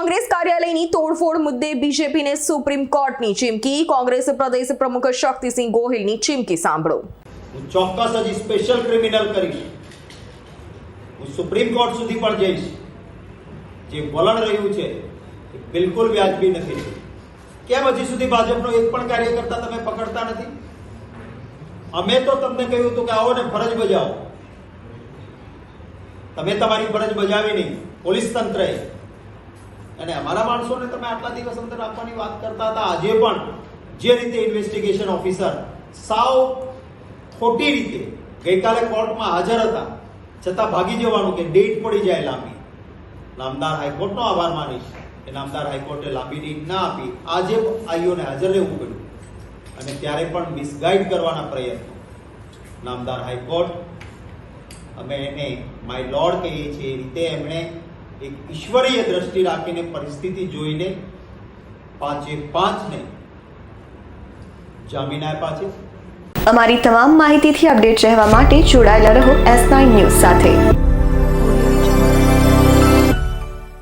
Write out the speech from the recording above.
કોંગ્રેસ કાર્યાલયની તોડફોડ મુદ્દે બીજેપીને સુપ્રીમ કોર્ટની ચીમકી. કોંગ્રેસ પ્રદેશ પ્રમુખ શક્તિસિંહ ગોહિલની ચીમકી સાંભળો. હું ચોક્કસ હજી સ્પેશિયલ ક્રિમિનલ કરીશ. હું સુપ્રીમ કોર્ટ સુધી પણ જઈશ. જે વલણ રહ્યું છે એ બિલકુલ વ્યાજબી નથી. કેમ હજી સુધી ભાજપનો એક પણ કાર્યકર્તા તમે પકડતા નથી? અમે તો તમને કહ્યું હતું કે આવો ને ફરજ બજાવો. તમે તમારી ફરજ બજાવી નહીં પોલીસ તંત્રએ અને અમારા માણસોને તમે આટલા દિવસ અંદર આપવાની વાત કરતા હતા. આજે પણ જે રીતે ઇન્વેસ્ટિગેશન ઓફિસર સાવ ખોટી રીતે ગઈકાલે કોર્ટમાં હાજર હતા, છતાં ભાગી જવાનું કે ડેટ પડી જાય લાંબી. નામદાર હાઈકોર્ટનો આભાર માનીશ કે નામદાર હાઈકોર્ટે લાંબી ડેટ ના આપી, આજે આઈઓને હાજર રહેવું પડ્યું. અને ત્યારે પણ મિસગાઈડ કરવાના પ્રયત્નો. નામદાર હાઈકોર્ટ, અમે એને માય લોર્ડ કહીએ છીએ, એ રીતે એમણે એક ઈશ્વરીય દ્રષ્ટિ રાખીને પરિસ્થિતિ જોઈને પાંચે પાંચને જામીન આપ્યા છે. અમારી તમામ માહિતીથી અપડેટ રહેવા માટે જોડાયેલા રહો એસ નાઇન ન્યૂઝ સાથે.